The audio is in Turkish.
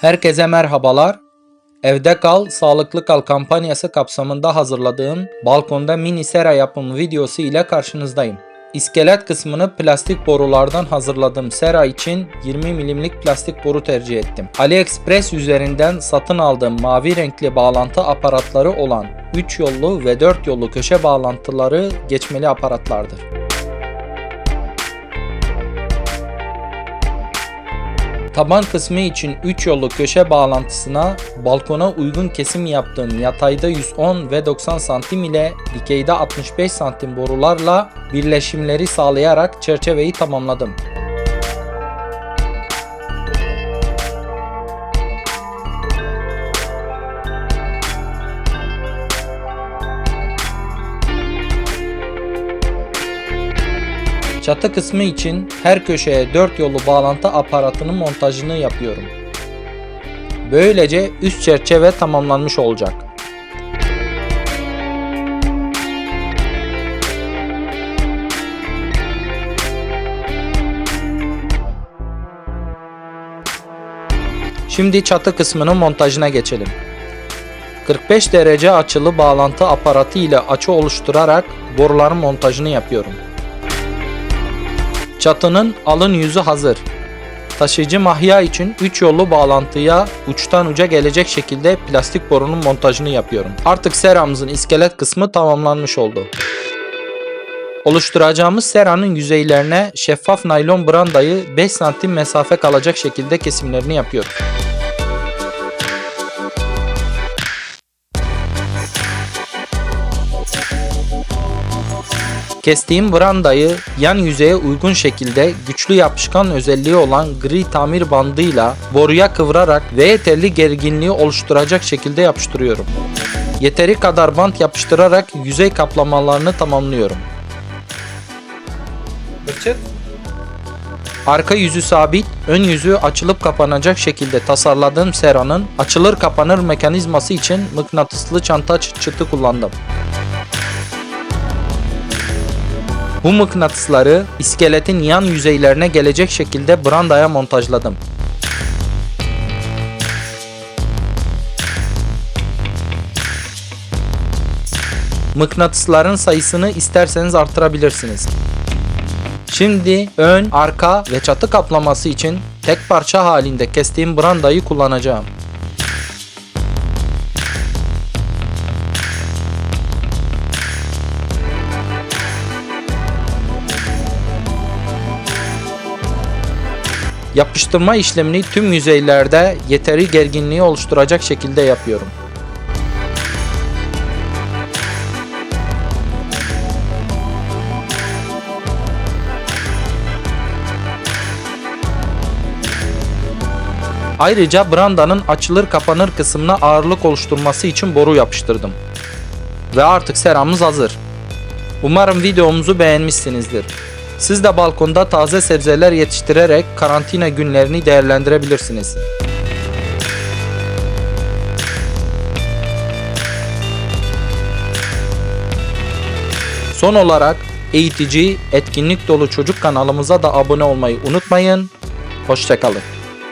Herkese merhabalar. Evde Kal, Sağlıklı Kal kampanyası kapsamında hazırladığım balkonda mini sera yapımı videosu ile karşınızdayım. İskelet kısmını plastik borulardan hazırladığım sera için 20 milimlik plastik boru tercih ettim. AliExpress üzerinden satın aldığım mavi renkli bağlantı aparatları olan 3 yollu ve 4 yollu köşe bağlantıları geçmeli aparatlardır. Taban kısmı için 3 yollu köşe bağlantısına balkona uygun kesim yaptığım yatayda 110 ve 90 santim ile dikeyde 65 santim borularla birleşimleri sağlayarak çerçeveyi tamamladım. Çatı kısmı için her köşeye 4 yollu bağlantı aparatının montajını yapıyorum. Böylece üst çerçeve tamamlanmış olacak. Şimdi çatı kısmının montajına geçelim. 45 derece açılı bağlantı aparatı ile açı oluşturarak boruların montajını yapıyorum. Çatının alın yüzü hazır. Taşıyıcı mahya için 3 yollu bağlantıya uçtan uca gelecek şekilde plastik borunun montajını yapıyorum. Artık seramızın iskelet kısmı tamamlanmış oldu. Oluşturacağımız seranın yüzeylerine şeffaf naylon brandayı 5 santim mesafe kalacak şekilde kesimlerini yapıyoruz. Kestiğim brandayı yan yüzeye uygun şekilde güçlü yapışkan özelliği olan gri tamir bandıyla boruya kıvırarak ve yeterli gerginliği oluşturacak şekilde yapıştırıyorum. Yeteri kadar bant yapıştırarak yüzey kaplamalarını tamamlıyorum. Arka yüzü sabit, ön yüzü açılıp kapanacak şekilde tasarladığım seranın açılır kapanır mekanizması için mıknatıslı çanta çıt çıtı kullandım. Bu mıknatısları iskeletin yan yüzeylerine gelecek şekilde brandaya montajladım. Mıknatısların sayısını isterseniz artırabilirsiniz. Şimdi ön, arka ve çatı kaplaması için tek parça halinde kestiğim brandayı kullanacağım. Yapıştırma işlemini tüm yüzeylerde yeteri gerginliği oluşturacak şekilde yapıyorum. Ayrıca brandanın açılır kapanır kısmına ağırlık oluşturması için boru yapıştırdım. Ve artık seramız hazır. Umarım videomuzu beğenmişsinizdir. Siz de balkonda taze sebzeler yetiştirerek karantina günlerini değerlendirebilirsiniz. Son olarak eğitici, etkinlik dolu çocuk kanalımıza da abone olmayı unutmayın. Hoşçakalın.